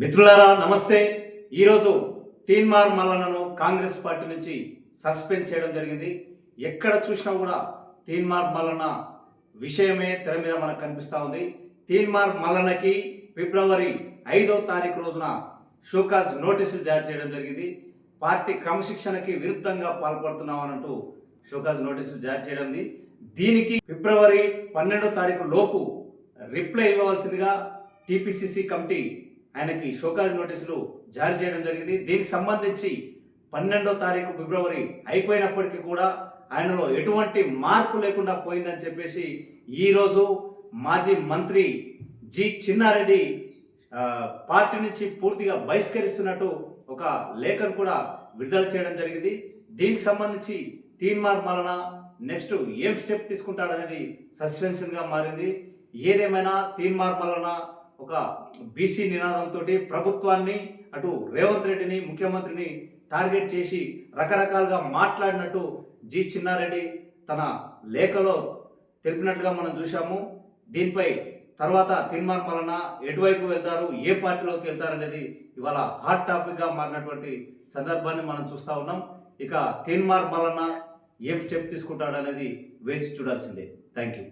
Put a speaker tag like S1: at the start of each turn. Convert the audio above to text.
S1: మిత్రులారా నమస్తే. ఈరోజు తీన్మార్ మల్లన్నను కాంగ్రెస్ పార్టీ నుంచి సస్పెండ్ చేయడం జరిగింది. ఎక్కడ చూసినా కూడా తీన్మార్ మల్లన్న విషయమే తెర మీద మనకు కనిపిస్తూ ఉంది. తీన్మార్ మల్లన్నకి ఫిబ్రవరి ఐదో తారీఖు రోజున షోకాజ్ నోటీసులు జారీ చేయడం జరిగింది. పార్టీ క్రమశిక్షణకి విరుద్ధంగా పాల్పడుతున్నామనంటూ షోకాజ్ నోటీసులు జారీ చేయడం ఉంది. దీనికి ఫిబ్రవరి పన్నెండో తారీఖు లోపు రిప్లై ఇవ్వవలసిందిగా టీపీసీసీ కమిటీ ఆయనకి షోకాజ్ నోటీసులు జారీ చేయడం జరిగింది. దీనికి సంబంధించి పన్నెండో తారీఖు ఫిబ్రవరి అయిపోయినప్పటికీ కూడా ఆయనలో ఎటువంటి మార్పు లేకుండా పోయిందని చెప్పేసి ఈరోజు మాజీ మంత్రి జి చిన్నారెడ్డి పార్టీ నుంచి పూర్తిగా బహిష్కరిస్తున్నట్టు ఒక లేఖను కూడా విడుదల చేయడం జరిగింది. దీనికి సంబంధించి తీన్మార్ మలన నెక్స్ట్ ఏం స్టెప్ తీసుకుంటాడనేది సస్పెన్షన్గా మారింది. ఏదేమైనా తీన్మార్ మలన ఒక బీసీ నినాదంతో ప్రభుత్వాన్ని అటు రేవంత్ రెడ్డిని ముఖ్యమంత్రిని టార్గెట్ చేసి రకరకాలుగా మాట్లాడినట్టు జి చిన్నారెడ్డి తన లేఖలో తెలిపినట్లుగా మనం చూసాము దీనిపై తర్వాత తీర్మానం వలన ఎటువైపు వెళ్తారు ఏ పార్టీలోకి వెళ్తారు అనేది ఇవాళ హాట్ టాపిక్గా మారినటువంటి సందర్భాన్ని మనం చూస్తూ ఉన్నాం. ఇక తీన్మార్ వలన ఏం స్టెప్ తీసుకుంటాడు అనేది వేచి చూడాల్సిందే. Thank you